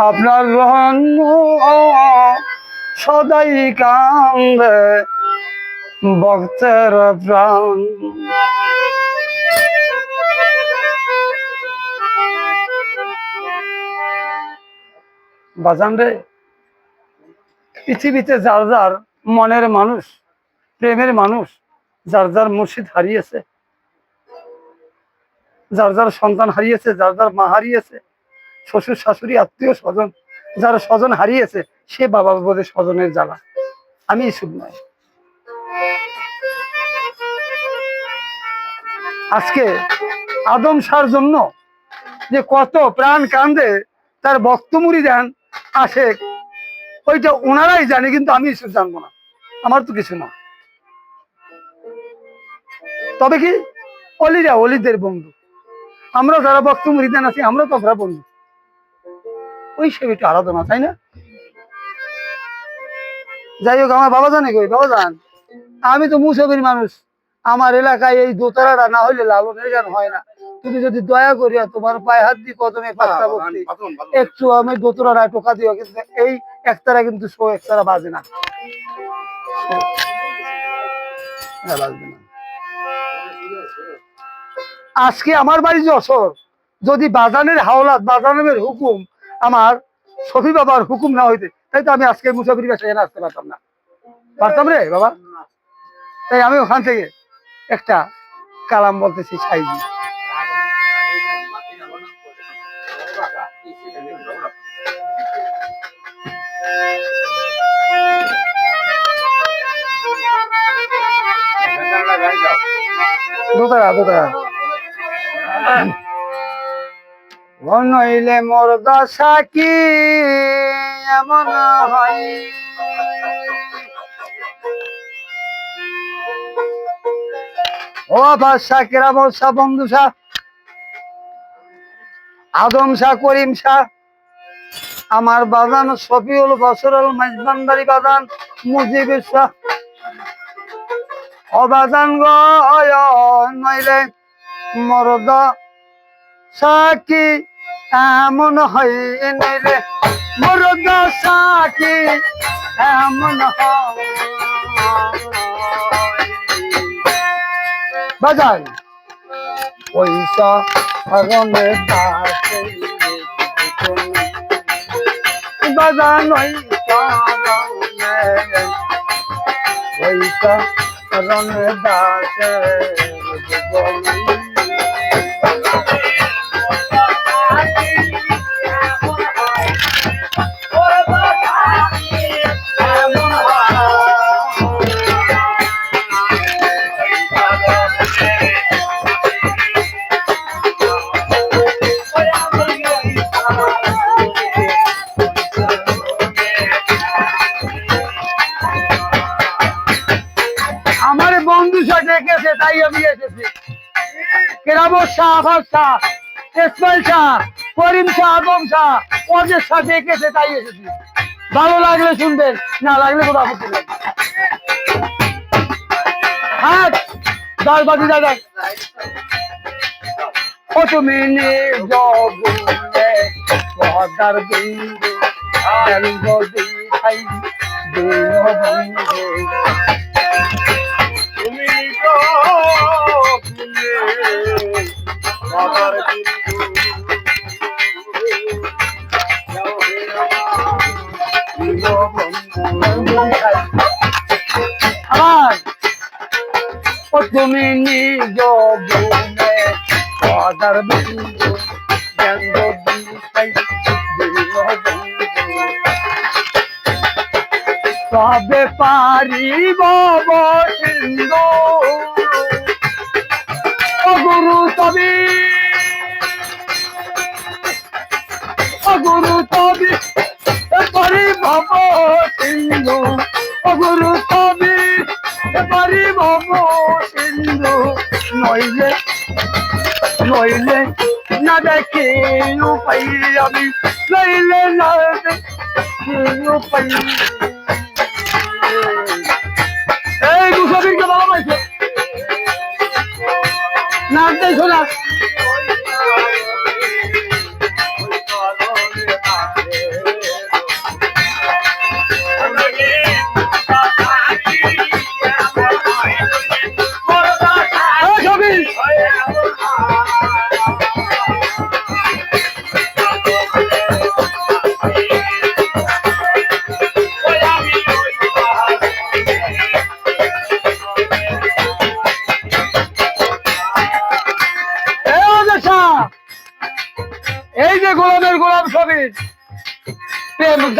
আপনার জন্য সদাই কান্দে ভক্তের প্রাণ। বাজান রে, পৃথিবীতে যার যার মনের মানুষ, প্রেমের মানুষ, যার যার মুর্শিদ হারিয়েছে, যার যার সন্তান হারিয়েছে, যার যার মা হারিয়েছে শ্বশুর, শাশুড়ি, আত্মীয় স্বজন, যারা স্বজন হারিয়েছে, সে বাবা বোধে স্বজনের জ্বালা। আমি ইসুব নয়। আজকে আদম সার জন্য যে কত প্রাণ কান্দে, তার বক্তমুড়ি দেন আসে ওইটা ওনারাই জানে, কিন্তু আমি ইসুব জানব না। আমার তো কিছু না। তবে কি? অলিরা অলিদের বন্ধু। আমরা যারা বক্তমুড়ি দেন আছি, আমরা তো আমরা বন্ধু। ওই সে একটু আলাদা না তাই না? যাই হোক আমার বাবা জানে কই বাবা জান। আমি তো মুসবির মানুষ। আমার এলাকায় এই দোতারাটা না হইলে লালনের গান হয় না। তুমি যদি দয়া করিয়া তোমার পায়ে হাত দিয়ে কদমে পাত্তা বক্তি। একটু আমি দোতরাটা টোকা দিও কিন্তু এই একতারা কিন্তু শো একতারা বাজে না। হ্যাঁ, বাজবে না। আজকে আমার বাড়ি যশোর যদি বাজানের হাওলাত বাজানের হুকুম আমার সফি বাবার হুকুম না হইতে, তাই তো আমি আজকে মুসাফির বাসায় আসতে পারতাম না। পারতাম রে বাবা? তাই আমি ওখান থেকে একটা কালাম বলতেছি, সাইজি দোতারা দোতারা নইলে মোর দশা কি? এমন হয়। ও বাদশা কেরামল শাহ বন্ধু শাহ আদম শাহ করিম শাহ আমার বাগান শফিউল বসরুল মেজবান্দারি বাগান মুজিবুর শাহ অবাদান গো নইলে মরদ সাকি এমন হয় নইলে মরদ সাকি, এমন হয়। বাজান। পয়সা রঙে পাশে বাজান ওই রঙে পয়সা রঙে দাসে বন্ধু তাই আমি এসেছি কেরামত শাহ আফাজ শাহ, ইসমাইল শাহ, করিম শাহ, আদম শাহ সাথে গেছে তাই এসেছি ভালো লাগলে শুনবেন, না লাগলে আপত্তি নেই। হ্যাঁ দশ বাজি দাদা ও তুমি আমার ও তুমি নিজ গুণে বিন্দু জন্ম দিখাই তবে পারিব সিন্ধু গুরু তবে। গুরু তবে পারিব সিন্ধু। ও গুরু তবে পারিব সিন্ধু। নইলে নইলে না দেখে উপায় আমি, নইলে না দেখে উপায় নাচ দেয় শোনা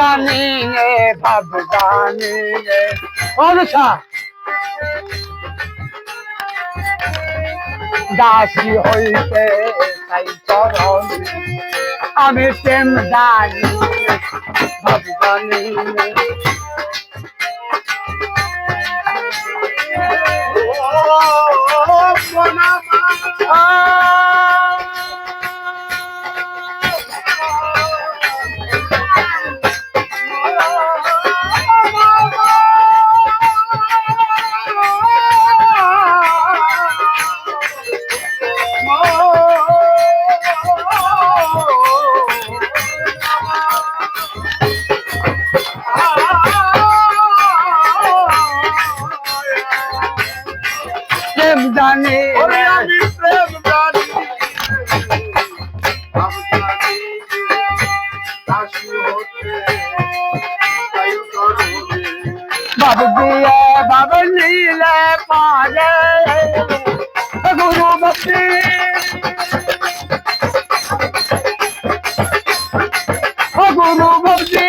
প্রেম ভাব জানি অনুষা দাসী হইতে তাই চরণ আমি প্রেম জানি ভাব জানি নে। জানি। আমি প্রেম জানি। বাবু দিয়ে বাবু নীলে পারে গুরু ভক্তি গুরু ভক্তি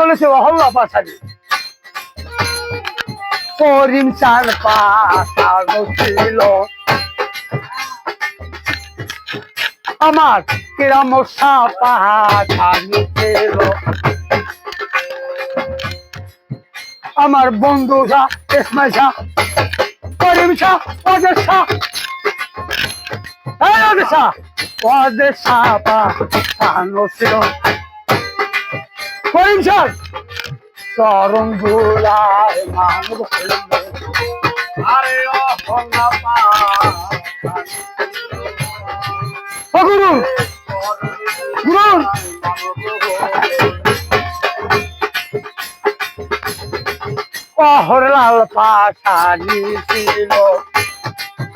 বলেছে অহল্লা পাশারি। করিম চার পাশানো ছিল। আমার কিরাম আমার বন্ধু শাহ ইসমাইল শাহ করিম শাহ ওদের শাহ পাহানো ছিল করিম শাহ চরণ গুরু গুরু অহরলাল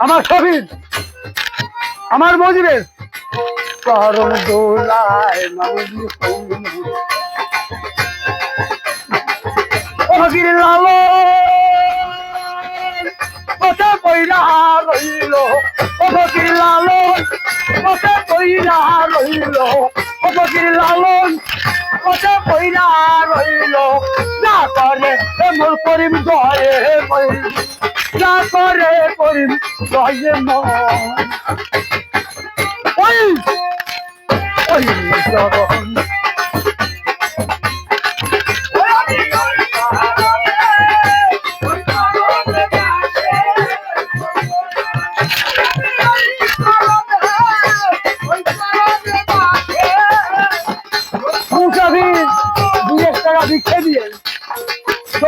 আমার শহীদ আমার মজিবের। চরণ দোলায় মানব ফকির লাল কথা কইরা রইল, ও ফকির লাল কথা কইরা রইল, ও ফকির লালন। কথা কইরা রইল, যা করে এ মোর করিম, জয়ে কইল যা করে করিম, জয়ে মন। ওই ওই জগন।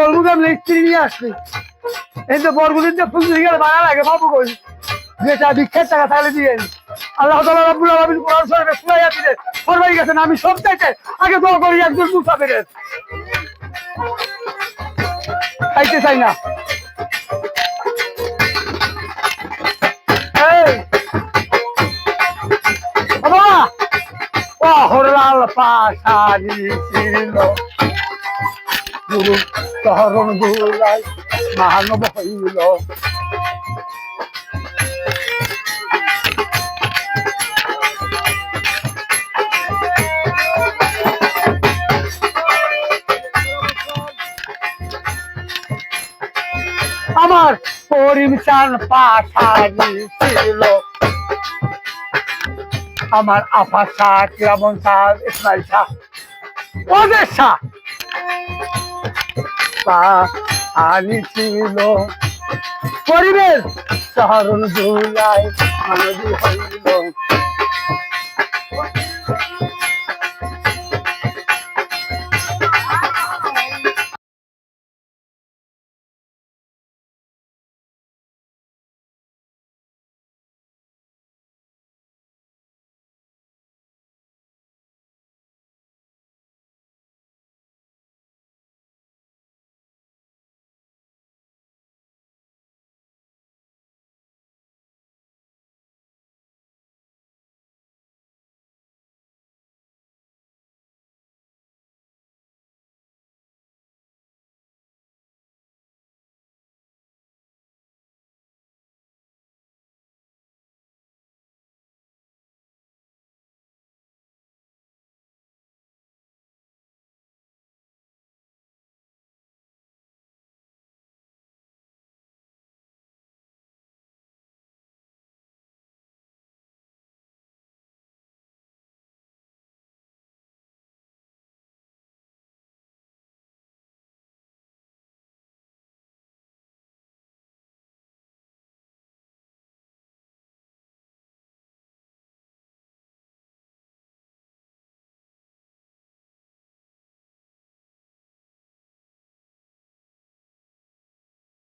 তরমুজাম লিস্ত্রি নিয়ে আসছি এই তো বরগুলির যে ফুল গেলে ভাড়া লাগে, বাবু কই? যেটা ভিক্ষের টাকা তাহলে দিয়ে আল্লাহ তালা রাব্বুল আলামিন কোরআন শরীফে শুনাইয়া দিলে ফরমাই গেছেন আমি সব চাইতে আগে দোয়া করি, একজন মুসাফিরের খাইতে চাই না। বাবা! অহরলাল পাশারি গুরু চরণ গুলাই মানব হইল। আমার পরিমিশন পাশারি ছিল। আমার আফা শাহ, কিরামন শাহ, ইসমাইল শাহ। ওদের শাহ পা আনিছিল পরিবেশ ধুলাই নদী হইল।